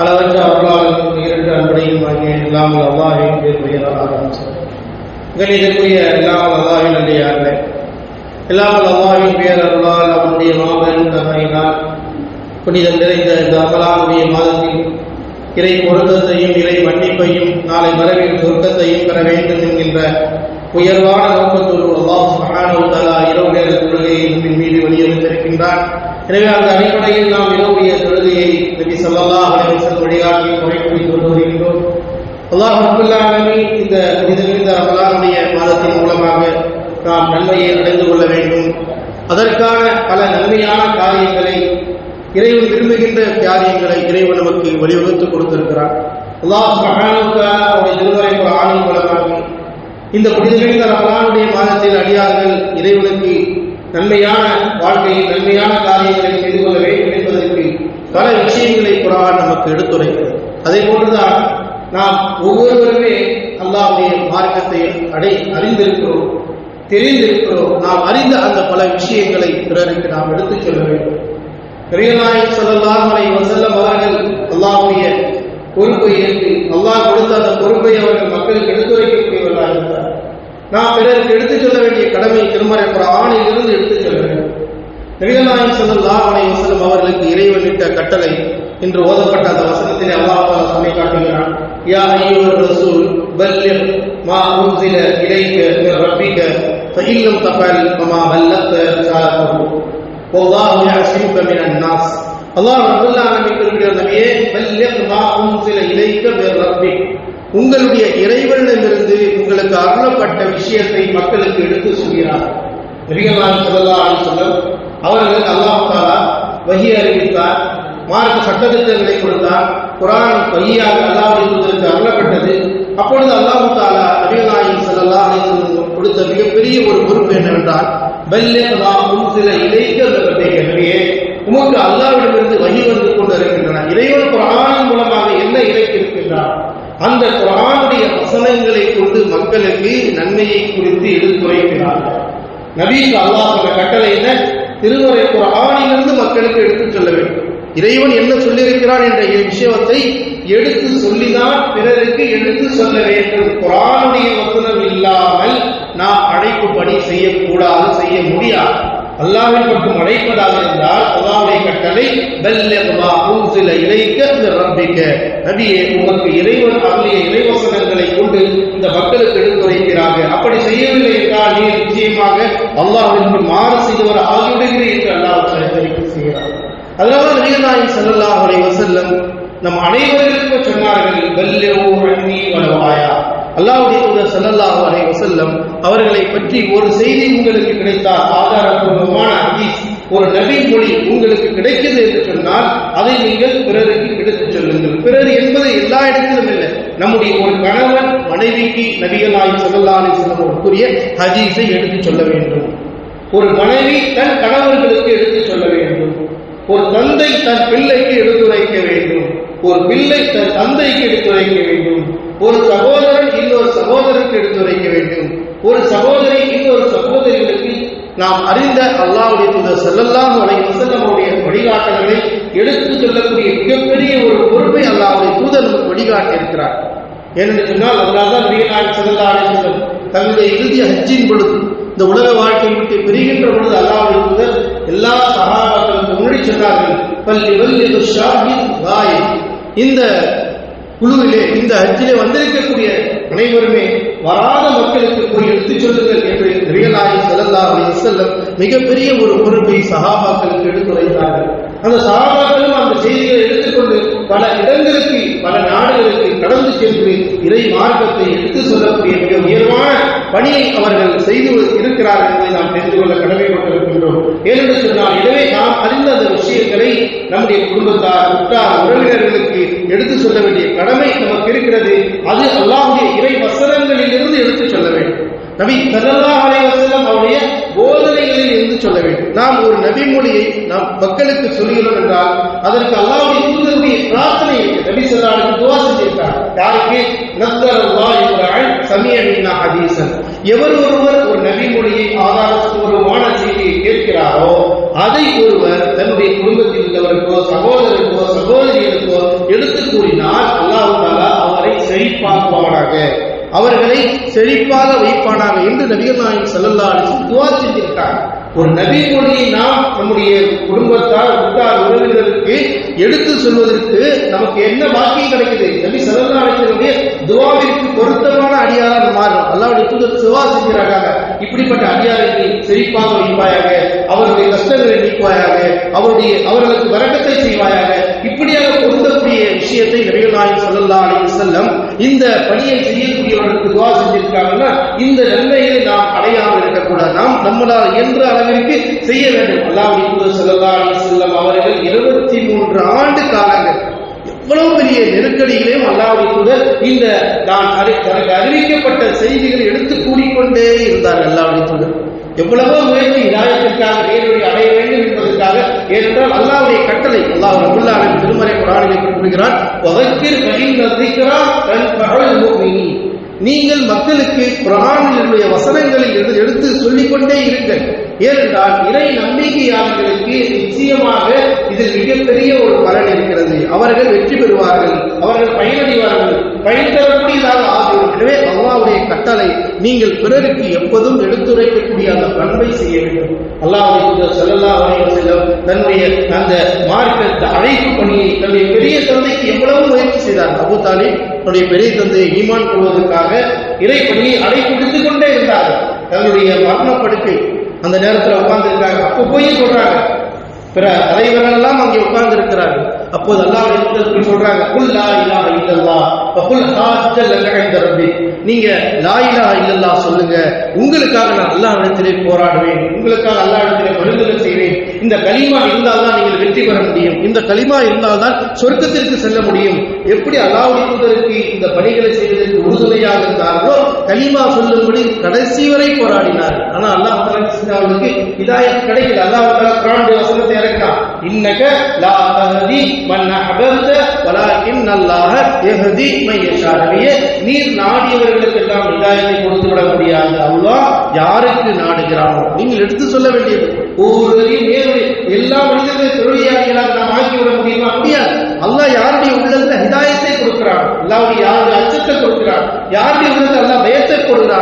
அளவற்ற அருளாளர்களும் இரண்டு அன்படையும் ஆகிய இல்லாமல் அல்லாஹின் பேர் பெயரால் ஆரம்பித்தார் இல்லாமல் அல்லாஹின் அன்றையார்களே இல்லாமல் அல்லாஹின் பேர் அருளால் அவனுடைய மாபெரும் கருணையினால் புனிதம் நிறைந்த இந்த அமலாவுடைய மாதத்தில் இறை பொருத்தத்தையும் இறை மன்னிப்பையும் நாளை மரபில் சொர்க்கத்தையும் பெற வேண்டும் என்கின்ற உயர்வான நோக்கத்தோடு அல்லாஹ் சுப்ஹானஹு இரவு நேர தொழுகையை மீது வெளியெடுத்திருக்கின்றான் எனவே அந்த அடிப்படையில் நாம் இரவுடைய தொழுகையை நபி சொல்லலாம் அலைஹி வஸல்லம் வழிகாட்டி முறைப்படி கொண்டு வருகின்றோம். அல்லாஹ் ரப்பல் ஆலமீன் இந்த புனிதமிழ்ந்த ரமலானுடைய மாதத்தின் மூலமாக நாம் நன்மையை அடைந்து கொள்ள வேண்டும். அதற்கான பல நன்மையான காரியங்களை இறைவன் விரும்புகின்ற காரியங்களை இறைவன் நமக்கு வழிவகுத்து கொடுத்திருக்கிறார் அல்லாஹ் சுப்ஹானஹு அவருடைய திருமறை குர்ஆனின் மூலமாக இந்த புனிதமிழ்ந்த ரமலானுடைய மாதத்தில் அடியார்கள் இறைவனுக்கு நன்மையான வாழ்க்கையில் நன்மையான காரியங்களை செய்து கொள்ள வேண்டும் என்பதற்கு பல விஷயங்களை குரான் நமக்கு எடுத்துரைக்கிறது அதே போன்றுதான் நாம் ஒவ்வொருவருமே அல்லாவுடைய மார்க்கத்தை அடை அறிந்திருக்கிறோம் தெரிந்திருக்கிறோம். நாம் அறிந்த அந்த பல விஷயங்களை பிறருக்கு நாம் எடுத்துச் செல்ல வேண்டும். பெரியநாயகம் சொல்லலாம் அலைஹி வசல்ல அவர்கள் அல்லாவுடைய பொறுப்பை ஏற்று அல்லாஹ் கொடுத்த அந்த பொறுப்பை அவர்கள் மக்களுக்கு எடுத்துரைக்கக்கூடியவர்களாக இருந்தார் நாம் பிறருக்கு எடுத்துச் செல்ல வேண்டிய கடமை திருமறை புற ஆணையிலிருந்து எடுத்துச் செல்ல வேண்டும். நபிகள்நாயகம் சொல்லலாம் அலைஹி வசல்லம் அவர்களுக்கு இறைவன் இட்ட கட்டளை இன்று ஓதப்பட்ட அந்த வசனத்திலே அல்லாஹ் தஆலா சொல்லி காட்டுகிறான் யா அய்யுஹர் ரசூல் பல்லிக் மா உன்சில இலைக்க மின் ரப்பிக فإن لم تفعل فما بلغت رسالته والله يعصمك من الناس அல்லாஹ் ரப்பல் ஆலமீன் குறிப்பிட்ட நபியே பல்லிக் மா உன்சில இலைக்க மின் ரப்பிக் உங்களுடைய இறைவனிடமிருந்து உங்களுக்கு அருளப்பட்ட விஷயத்தை மக்களுக்கு எடுத்து சொல்கிறார் நபிகள்லாம் சொல்லலாம் அலிசல்லம் அவர்கள் அல்லாஹ் தாலா வகி அறிவித்தார் மார்க்க சட்டத்திட்டங்களை கொடுத்தார். குரான் பையாக அல்லாஹ் அருளப்பட்டது. அப்பொழுது அல்லாஹ் தாலா நபிகளாயின் செல்லல்லா கொடுத்த மிகப்பெரிய ஒரு பொறுப்பு என்னவென்றால் பல்லியல்லா சில இலைக்க நபியே உமக்கு அல்லாவிடமிருந்து வழி வந்து கொண்டிருக்கின்றன. இறைவன் குரானின் மூலமாக என்ன இறைத்திருக்கின்றார் அந்த குரானுடைய வசனங்களை கொண்டு மக்களுக்கு நன்மையை குறித்து எடுத்துரைக்கிறார்கள். நபீக்கு அல்லாஹ் சொன்ன கட்டளை என்ன? திருமுறை குரானிலிருந்து மக்களுக்கு எடுத்துச் செல்ல வேண்டும். இறைவன் என்ன சொல்லியிருக்கிறான் என்ற விஷயத்தை எடுத்து சொல்லிதான் பிறருக்கு எடுத்து சொல்ல வேண்டும். குரானுடைய வசனம் இல்லாமல் நாம் பணி செய்யக்கூடாது செய்ய முடியாது. அல்லாவின் மட்டும் அழைப்பதாக இருந்தால் அல்லாவுடைய கட்டளை பல்லகமா சில இலைக்க ரப்பிக்க. நபியே உமக்கு இறைவன் அருளிய இறைவசனங்களை கொண்டு இந்த மக்களுக்கு எடுத்துரைக்கிறாங்க அப்படி செய்யவில்லை என்றால் நீ நிச்சயமாக அல்லாஹிற்கு மாறு செய்தவர் ஆகிவிடுகிறேன் என்று அல்லாஹ் சரித்தரிக்கை அதனால நபிகளாயின் ஸல்லல்லாஹு அலைஹி வஸல்லம் நம் அனைவருக்கும் சொன்னார்கள் பல்லகு அண்ணி வளவாயா அல்லாஹ்வுடைய தூதர் ஸல்லல்லாஹு அலைஹி வஸல்லம் அவர்களை பற்றி ஒரு செய்தி உங்களுக்கு கிடைத்தால் ஆதாரபூர்வமான ஹதீஸ் ஒரு நபி மொழி உங்களுக்கு கிடைக்கிறது என்று சொன்னால் அதை நீங்கள் பிறருக்கு எடுத்துச் சொல்லுங்கள். பிறர் என்பது எல்லா இடத்திலும் இல்லை. நம்முடைய ஒரு கணவன் மனைவிக்கு நபிகளாய் செல்லல்லா அலைஹி வஸல்லம் கூறிய ஹதீஸை எடுத்துச் சொல்ல வேண்டும். ஒரு மனைவி தன் கணவர்களுக்கு எடுத்துச் சொல்ல வேண்டும். ஒரு தந்தை தன் பிள்ளைக்கு எடுத்துரைக்க வேண்டும். ஒரு பிள்ளை தன் தந்தைக்கு எடுத்துரைக்க வேண்டும். ஒரு சகோதரன் இன்னொரு சகோதரருக்கு எடுத்துரைக்க வேண்டும். ஒரு சகோதரி இன்னொரு சகோதரிகளுக்கு நாம் அறிந்த அல்லாவுடைய தூதர் செல்லல்லாம் உடைய வசல்லமுடைய வழிகாட்டல்களை எடுத்து சொல்லக்கூடிய மிகப்பெரிய ஒரு பொறுப்பை அல்லாவுடைய தூதர் நமக்கு வழிகாட்டி இருக்கிறார் ஏனென்று சொன்னால் அதனால்தான் வீரநாயக செல்லல்லா அலிசல்லம் தங்களுடைய இறுதி அச்சின் பொழுது இந்த உலக வாழ்க்கையை விட்டு பிரிகின்ற பொழுது அல்லாவுடைய தூதர் எல்லா சகாபாக்களுக்கு முன்னாடி சொன்னார்கள் பள்ளி வல்லி துஷாபின் தாய் இந்த குழுவிலே இந்த ஹஜ்ஜிலே வந்திருக்கக்கூடிய அனைவருமே வராத மக்களுக்கு போய் எடுத்துச் சொல்லுங்கள் என்று ரியலாயி செல்லல்லா அலி செல்லம் மிகப்பெரிய ஒரு பொறுப்பை சகாபாக்களுக்கு எடுத்துரைத்தார்கள் அந்த சகாபாக்களும் அந்த செய்திகளை எடுத்துக்கொண்டு பல இடங்களுக்கு பல நாடுகளுக்கு கடந்து சென்று இறை மார்க்கத்தை எடுத்து சொல்லக்கூடிய மிக உயர்வான பணியை அவர்கள் செய்து இருக்கிறார்கள் என்பதை நாம் தெரிந்து கொள்ள கடமைப்பட்டிருக்கின்றோம். ஏனென்று சொன்னால் எனவே நாம் அறிந்த அந்த விஷயங்களை நம்முடைய குடும்பத்தார் உற்றார் உறவினர்களுக்கு எடுத்து சொல்ல வேண்டிய கடமை நமக்கு இருக்கிறது. அது அல்லாஹுடைய இறை வசனங்களில் இருந்து எடுத்து சொல்ல வேண்டும். நபி கதல்லா அலைஹி அவருடைய போதனைகளில் இருந்து சொல்ல வேண்டும். நாம் ஒரு நபி மொழியை நாம் மக்களுக்கு சொல்கிறோம் என்றால் அதற்கு அல்லாஹ்வுடைய தூதருடைய பிரார்த்தனை நபி ஸல்லல்லாஹு துவா செஞ்சிருக்கார். யாருக்கு? நத்தர் இப்ராஹிம் சமிய எவர் ஒருவர் ஒரு நபி மொழியை ஆதாரபூர்வமான செய்தியை கேட்கிறாரோ அதை ஒருவர் தன்னுடைய குடும்பத்தில் உள்ளவருக்கோ சகோதரருக்கோ சகோதரிகளுக்கோ எடுத்து கூறினால் அல்லாஹ் அவரை செழிப்பாக்குவானாக. அவர்களை செழிப்பாக வைப்பானாக என்று நபிகள் நாயகம் செல்லல்லா அலைஹி செஞ்சிருக்காங்க ஒரு நபி மொழியை நாம் நம்முடைய குடும்பத்தார் உற்றார் உறவினருக்கு எடுத்து சொல்வதற்கு நமக்கு என்ன பாக்கியம் கிடைக்குது? நபி ஸல்லல்லாஹு தூதர் துஆ இப்படிப்பட்ட அடியாரை செழிப்பாக வைப்பாயாக. அவருடைய கஷ்டங்களை நீக்குவாயாக. அவருடைய அவர்களுக்கு வரக்கத்தை செய்வாயாக. இப்படியாக பொருந்தக்கூடிய விஷயத்தை நிறைய நாயகம் சொல்லலாம் அலைஹி செல்லம் இந்த பணியை செய்யக்கூடியவர்களுக்கு துவா செஞ்சிருக்காங்கன்னா இந்த நன்மையை நாம் அடையாமல் இருக்கக்கூடாது. நாம் நம்மளால் என்ற அளவிற்கு செய்ய வேண்டும். அல்லாஹ் தூதர் ஸல்லல்லாஹு அலைஹி செல்லம் அவர்கள் இருபத்தி மூன்று ஆண்டு காலங்கள் இவ்வளவு பெரிய நெருக்கடிகளையும் அல்லாஹ்வுடைய கூட இந்த நான் அறி- தனக்கு அறிவிக்கப்பட்ட செய்திகளை எடுத்து கூறிக்கொண்டே இருந்தார் அல்லாஹ்வுடைய தூதர் எவ்வளவோ முயற்சி இதாயத்திற்காக நேரடி அடைய வேண்டும் என்பதற்காக. ஏனென்றால் அல்லாவுடைய கட்டளை அல்லாஹ் ரபுல்லாவின் திருமறை குரானிலே குறிப்பிடுகிறான் வதக்கிர் நீங்கள் மக்களுக்கு குரானினுடைய வசனங்களை எடுத்து சொல்லிக்கொண்டே இருங்கள். ஏனென்றால் இறை நம்பிக்கையாளர்களுக்கு நிச்சயமாக பலன் இருக்கிறது. அவர்கள் வெற்றி பெறுவார்கள். அவர்கள் பயனடைவார்கள். பயன் தரக்கூடியதாக ஆகும். எனவே அல்லாவுடைய கட்டளை நீங்கள் பிறருக்கு எப்போதும் எடுத்துரைக்கக்கூடிய அந்த பண்பை செய்ய வேண்டும். அல்லாவுடைய செல்லல்லா அலைஹி செல்லும் தன்னுடைய அந்த மார்க்கத்தை அழைப்பு பணியை தன்னுடைய பெரிய தந்தைக்கு எவ்வளவு முயற்சி செய்தார்? அபூ தாலிப் தன்னுடைய பெரிய தந்தையை ஈமான் கொள்வதற்காக இறை பணியை அழைப்பு விடுத்து கொண்டே இருந்தார். தன்னுடைய மரணப்படுக்கை அந்த நேரத்தில் உட்கார்ந்து இருக்காங்க அப்போ போய் சொல்றாங்க. பிற தலைவர்கள் எல்லாம் அங்கே உட்கார்ந்து இருக்கிறார்கள் அப்போது அல்லாஹ் போய் சொல்றாங்க? குல் லா இலாஹ இல்லல்லா வ குல் ஹாஜ்ஜல் லக இன்த ரப்பி. நீங்க லா இலாஹ இல்லல்லா சொல்லுங்க. உங்களுக்காக நான் அல்லாஹ்விடத்திலே போராடுவேன். உங்களுக்காக அல்லாஹ்விடத்திலே மனிதர்கள் செய்வேன். இந்த கலிமா இருந்தால் தான் நீங்கள் வெற்றி பெற முடியும். இந்த கலிமா இருந்தால் தான் சொர்க்கத்திற்கு செல்ல முடியும். எப்படி அல்லாஹ்வுடைய தூதருக்கு இந்த பணிகளை செய்வதற்கு உறுதுணையாக இருந்தார்களோ கலிமா சொல்லும்படி கடைசி வரை போராடினார். ஆனா அல்லாஹ் தஆலா அவர்களுக்கு இதாய கிடைக்கல. அல்லாஹ் தஆலா குர்ஆனுடைய வசனத்தை இறக்கினான். இன்னக லா தஹதி மன் அஹபப்த வலாக்கின் அல்லாஹ் யஹதி மை நீர் நாடியவர்களுக்கு எல்லாம் இதாயத்தை கொடுத்து விட முடியாது அல்லாஹ் யாருக்கு நாடுகிறானோ? நீங்கள் எடுத்து சொல்ல வேண்டியது. ஒவ்வொருவரையும் நேர்வழி எல்லா மனிதர்களையும் தொழிலாளிகளாக நாம் ஆக்கிவிட முடியுமா? முடியாது. அல்லாஹ் யாருடைய உள்ளத்துல ஹிதாயத்தை கொடுக்கிறான்? அல்லாவுடைய யாருடைய அச்சத்தை கொடுக்கிறான்? யாருடைய உள்ளத்தை அல்லாஹ் பயத்தை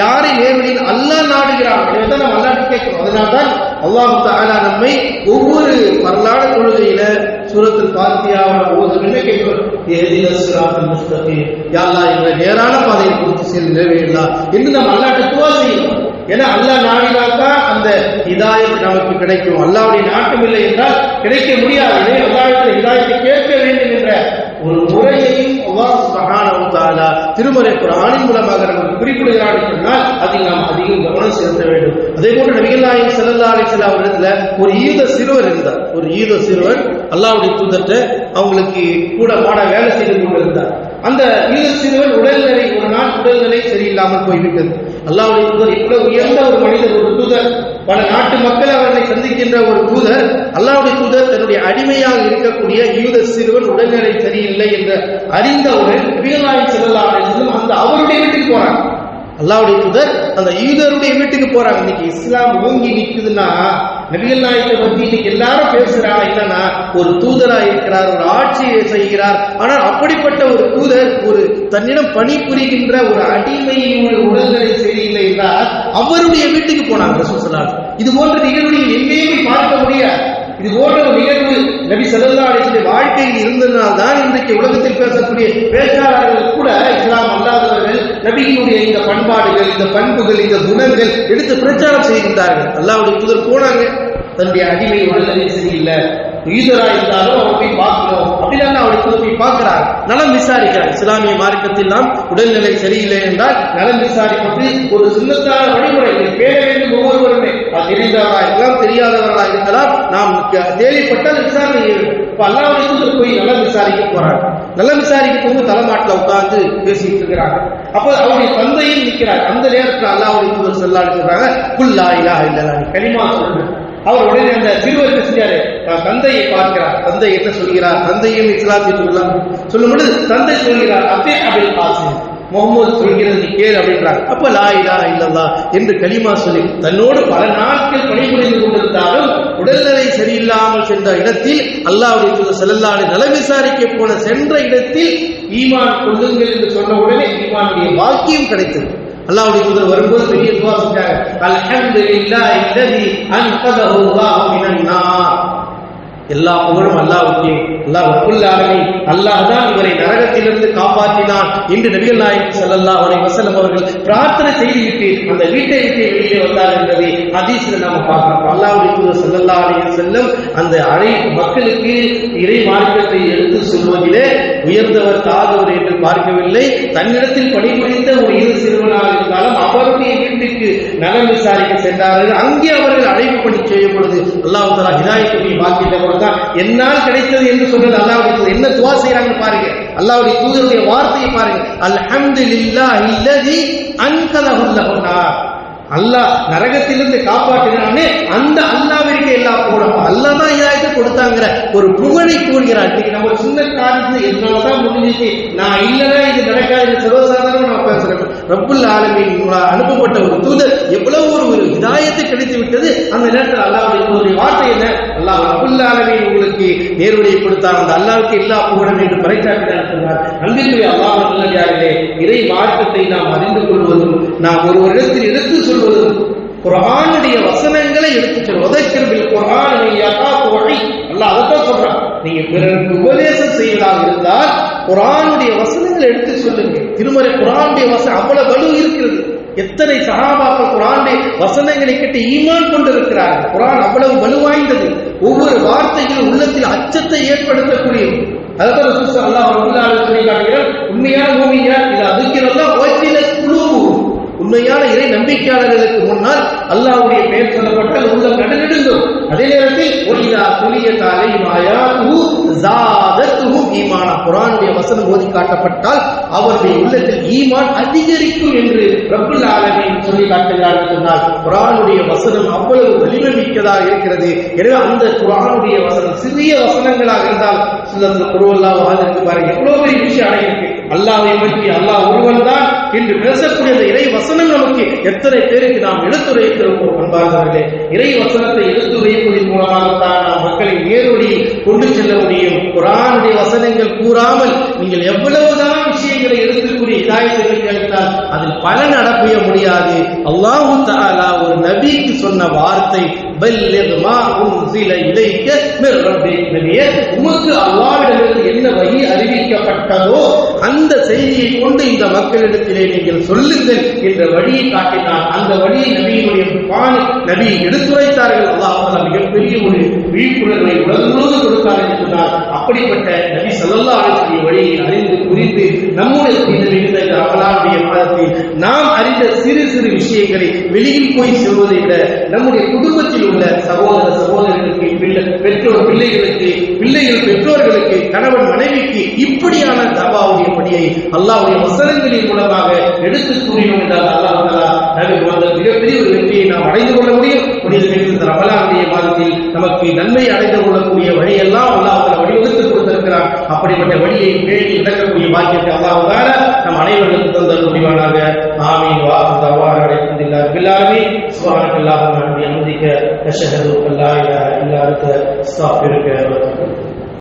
யாரை நேர்வழியில் அல்லா நாடுகிறான் எனவே தான் நம்ம அல்லாஹ் கேட்கிறோம். அதனால தான் அல்லாஹ் நம்மை ஒவ்வொரு வரலாறு கொள்கையில சூரத்தில் பார்த்தியாவோட ஓதுமே கேட்கிறோம் ஏதில சிராத்தல் முஸ்தகீம். யா எங்களை நேரான பாதையை கொடுத்து செல் நிறைவேறலாம் என்று நம்ம அல்லாஹ்ட்ட துவா செய்யணும் ஏன்னா அல்லா நாடினால்தான் அந்த இதாயத் நமக்கு கிடைக்கும். அல்லாவுடைய நாட்டம் இல்லை என்றால் கிடைக்க முடியாது. எனவே இதாயத்தை கேட்க வேண்டும் என்ற ஒரு அல்லாஹ் தஆலா திருமறை குர்ஆனின் மூலமாக நமக்கு குறிப்பிடுகிறார் சொன்னால் அதில் நாம் அதிகம் கவனம் செலுத்த வேண்டும். அதே போன்று நபிகள் நாயகம் ஸல்லல்லாஹு அலைஹி வஸல்லம் அவரிடத்துல ஒரு ஈத சிறுவர் இருந்தார். ஒரு ஈத சிறுவர் அல்லாஹ்வுடைய தூதர்ட்ட அவங்களுக்கு கூட பாட வேலை செய்து கொண்டிருந்தார். அந்த ஈத சிறுவன் உடல்நிலை ஒரு நாள் உடல்நிலை சரியில்லாமல் போய்விட்டது. அல்லாஹ்வுடைய தூதர் இவ்வளவு உயர்ந்த ஒரு மனிதர் ஒரு தூதர். பல நாட்டு மக்கள் சந்திக்கின்ற ஒரு தூதர் அல்லாவுடைய தூதர் தன்னுடைய அடிமையாக இருக்கக்கூடிய யூத சிறுவன் உடல்நிலை சரியில்லை என்று அறிந்தவுடன் நபிகள்நாயகம் ஸல்லல்லாஹு அந்த அவருடைய வீட்டுக்கு போறாங்க. அல்லாவுடைய தூதர் அந்த யூதருடைய வீட்டுக்கு போறாங்க. இன்னைக்கு இஸ்லாம் ஓங்கி நிக்குதுன்னா நபிகள் நாயகத்தை பத்தி இன்னைக்கு எல்லாரும் பேசுறா என்னன்னா ஒரு தூதரா இருக்கிறார் ஒரு ஆட்சியை செய்கிறார். ஆனால் அப்படிப்பட்ட ஒரு தூதர் ஒரு தன்னிடம் பணிபுரிகின்ற ஒரு அடிமையின் உடல்நிலை சரியில்லை என்றால் அவருடைய வீட்டுக்கு போனாங்க ரசூல் இது போன்ற நிகழ்வுகள் எங்கேயுமே பார்க்க முடியாது. இது போன்ற ஒரு நிகழ்வு நபி சதல்லா அலைஹி வாழ்க்கையில் இருந்ததனால் தான் இன்றைக்கு உலகத்தில் பேசக்கூடிய பேச்சாளர்கள் கூட இஸ்லாம் அல்லாதவர்கள் நபியினுடைய இந்த பண்பாடுகள் இந்த பண்புகள் இந்த குணங்கள் எடுத்து பிரச்சாரம் செய்கின்றார்கள். அல்லாவுடைய புதர் போனாங்க. தன்னுடைய அடிமை உடல்நிலை சரியில்லை. ஈதரா இருந்தாலும் அவர் போய் பார்க்கணும். அப்படிதான் அவரை போய் பார்க்கிறார். நலம் விசாரிக்கிறார். இஸ்லாமிய மார்க்கத்தில் நாம் உடல்நிலை சரியில்லை என்றால் நலம் விசாரிப்பது ஒரு சின்னத்தான வழிமுறை. பேர வேண்டும் ஒவ்வொருவருமே. அது இருக்கலாம் எல்லாம் தெரியாதவர்களா இருக்கலாம் நாம் தேவைப்பட்டால் விசாரணை இப்போ இப்ப அல்லாவுடைய போய் நல்லா விசாரிக்க போறாங்க நல்லா விசாரிக்க போகும்போது தலைமாட்டில் உட்கார்ந்து பேசிட்டு இருக்கிறாங்க. அப்போ அவருடைய தந்தையும் நிற்கிறார் அந்த நேரத்தில் அல்லாவுடைய தூதர் செல்லான்னு சொல்றாங்க குல்லா இலா இல்லா களிமா சொல்றேன் அவர் உடனே அந்த சிறுவருக்கு என்ன செஞ்சாரு? தந்தையை பார்க்கிறார். தந்தை என்ன சொல்கிறார்? தந்தையும் இஸ்லாத்தை சொல்லலாம் சொல்லும் பொழுது தந்தை சொல்கிறார் அப்பே அபில் காசிம் முகமது சொல்கிறது நீ கேள் அப்படின்றார். அப்ப லா இலா இல்லல்லா என்று கலிமா சொல்லி தன்னோடு பல நாட்கள் பணிபுரிந்து கொண்டிருந்தாலும் உடல்நிலை சரியில்லாமல் சென்ற இடத்தில் அல்லாவுடைய தூதர் ஸல்லல்லாஹு நல விசாரிக்க போன சென்ற இடத்தில் ஈமான் கொள்ளுங்கள் என்று சொன்ன உடனே ஈமானுடைய வாக்கியம் கிடைத்தது. அல்லாவுடைய தூதர் வரும்போது பெரிய துவா செஞ்சாங்க அல்ஹம்துலில்லாஹி அல்லதி அன்கதஹு அல்லாஹ் எல்லா புகழும் அல்லாவுக்கு. அல்லாஹ் ரப்புல் அல்லாஹ் தான் இவரை நரகத்திலிருந்து காப்பாற்றினான் என்று நபிகள் நாயகம் செல்லல்லா அவரை வசலம் அவர்கள் பிரார்த்தனை செய்துவிட்டு அந்த வீட்டை விட்டு வெளியே வந்தார் என்பதை ஹதீஸ்ல நாம பார்க்கிறோம். அல்லாவுடைய தூதர் ஸல்லல்லாஹு செல்லும் அந்த அழை மக்களுக்கு இறை மார்க்கத்தை எடுத்து சொல்வதிலே உயர்ந்தவர் தாகவர் என்று பார்க்கவில்லை. தன்னிடத்தில் பணிபுரிந்த ஒரு இரு சிறுவனாக இருந்தாலும் அவருடைய வீட்டுக்கு நலம் விசாரிக்க சென்றார்கள். அங்கே அவர்கள் அழைப்பு பணி செய்யும் பொழுது அல்லாஹ் தலா ஹிதாயத்துடைய வாக்கிட்ட பொழுதுதான் என்னால் கிடைத்தது என்று சொன்னது அல்லாஹ்வுடைய என்ன துவா செய்யறாங்கன்னு பாருங்க. அல்லாவுடைய தூதருடைய வார்த்தையை பாருங்க. அல்ஹம்து இல்லா இல்லதி நார். அல்லாஹ் நரகத்திலிருந்து காப்பாற்றினானே அந்த அல்லாவிற்கு எல்லா புகழும். அல்லாஹ் தான் இதாயத்தை கொடுத்தாங்கிற ஒரு புகழை கூறுகிறார். இன்னைக்கு நம்ம சின்ன சின்ன காரியத்துல என்னாலதான் முடிஞ்சிச்சு. நான் இல்லைன்னா இது நடக்காது. சர்வசாதாரணம். ரப்புல் ஆலமின் அனுப்பப்பட்ட ஒரு தூதர் எவ்வளவு ஒரு ஒரு இதாயத்தை கிடைத்து விட்டது அந்த நேரத்தில் அல்லாவுடைய தூதருடைய வார்த்தை என்ன? அல்லாஹ் ரப்புல் ஆலமின் உங்களுக்கு நேர்வழியை கொடுத்தார். அந்த அல்லாவுக்கு எல்லா புகழும் என்று பறைச்சாட்டினார் சொன்னார் அன்பிற்குரிய அல்லாஹ் இறை மார்க்கத்தை நாம் அறிந்து கொள்வதும் நாம் ஒரு இடத்தில் எடுத்து சொல்வதும் குரானுடைய வசனங்களை எடுத்துச் சொல்வது. உதைக்கிறபில் குர்ஆன் அல்லாஹ் அதைத்தான் சொல்றான். நீங்க பிறருக்கு உபதேசம் செய்வதாக இருந்தால் குரானுடைய வசனங்களை எடுத்து சொல்லுங்க திருமறை குரானுடைய வசனம் அவ்வளவு வலு இருக்கிறது. எத்தனை சகாபாக்கள் குரானுடைய வசனங்களை கேட்டு ஈமான் கொண்டிருக்கிறார்கள். குரான் அவ்வளவு வலுவாய்ந்தது ஒவ்வொரு வார்த்தைகளும் உள்ளத்தில் அச்சத்தை ஏற்படுத்தக்கூடியது அதுதான் ரசூல் ஸல்லல்லாஹு சொல்லி காட்டுகிறார் உண்மையான பூமியா இது அதுக்கிறதா குழு உண்மையான இறை நம்பிக்கையாளர்களுக்கு முன்னால் அல்லாஹ்வுடைய பெயர் சொல்லப்பட்டால் உள்ளம் நடுநடுங்கும் அதே நேரத்தில் ஒலிதா துலிய தாலை மாயா ஜாதத்துஹும் ஈமானா குரானுடைய வசனம் ஓதி காட்டப்பட்டால் அவருடைய உள்ளத்தில் ஈமான் அதிகரிக்கும் என்று ரப்புல் ஆலமே சொல்லி காட்டுகிறார்கள் சொன்னால் குரானுடைய வசனம் அவ்வளவு வலிமை மிக்கதாக இருக்கிறது. எனவே அந்த குரானுடைய வசனம் சிறிய வசனங்களாக இருந்தால் சிலத்தில் குருவல்லாஹ் வாழ்ந்திருக்கு பாருங்க. எவ்வளவு பெரிய விஷயம் அடங்கியிருக்கு அல்லாவை பற்றி அல்லாஹ் ஒருவன் தான் என்று பேசக்கூடிய இறை வசனம் நமக்கு எத்தனை பேருக்கு நாம் எடுத்துரைத்திருப்போம் அன்பார்களே இறை வசனத்தை எடுத்துரைப்பதன் மூலமாகத்தான் நாம் மக்களை நேர்வழியில் கொண்டு செல்ல முடியும் குரானுடைய வசனங்கள் கூறாமல் நீங்கள் எவ்வளவுதான் விஷயங்களை எடுத்துக்கூடிய இதாயத்தை கேட்டால் அதில் பலன் அடப்பிய முடியாது. அல்லாஹு தாலா ஒரு நபிக்கு சொன்ன வார்த்தை உமக்கு என்ன வழி அறிவிக்கப்பட்டதோ அந்த செய்தியை கொண்டு இந்த மக்களிடத்திலே நீங்கள் சொல்லுங்கள் என்ற வழியை காட்டினார் அந்த வழியை நபியினுடைய பாணி நபி எடுத்துரைத்தார்கள். அல்லாஹ் மிகப்பெரிய ஒரு விழிப்புணர்வை உலகம் முழுவதும் கொடுத்தார் என்று சொன்னார். அப்படிப்பட்ட நபி ஸல்லல்லாஹு அலைஹி வழியை அறிந்து புரிந்து நம்முடைய இந்த மிகுந்த இந்த ரமலானுடைய மாதத்தில் நாம் அறிந்த சிறு சிறு விஷயங்களை வெளியில் போய் செல்வதை விட நம்முடைய குடும்பத்தில் உள்ள சகோதர சகோதரிகளுக்கு பெற்றோர் பிள்ளைகளுக்கு பிள்ளைகள் பெற்றோர்களுக்கு கணவன் மனைவிக்கு இப்படியான தபாவுடைய பணியை அல்லாவுடைய வசனங்களின் மூலமாக எடுத்து கூறினோம் என்றால் அல்லாஹ் நமக்கு மிகப்பெரிய ஒரு வெற்றியை நாம் அடைந்து கொள்ள முடியும். புனித மிகுந்த ரமலானுடைய மாதத்தில் நமக்கு நன்மை அடைந்து கொள்ளக்கூடிய வழியெல்லாம் அல்லாஹ் தஆலா வழிவகுத்து கொடுத்திருக்கிறார் அப்படிப்பட்ட வழியை பேணி நடக்கக்கூடிய பாக்கியத்தை அல்லாஹ் தஆலா நம் அனைவருக்கும் தந்த முடிவானாக ஆமீன். வாசு தவார் அலைஹம்துலில்லாஹ் பில் ஆலமீன். அனுமதிக்க അശഹദു അല്ലാ ഇലാഹ അൻത സ്തഗ്ഫിറുക വ അതൂബു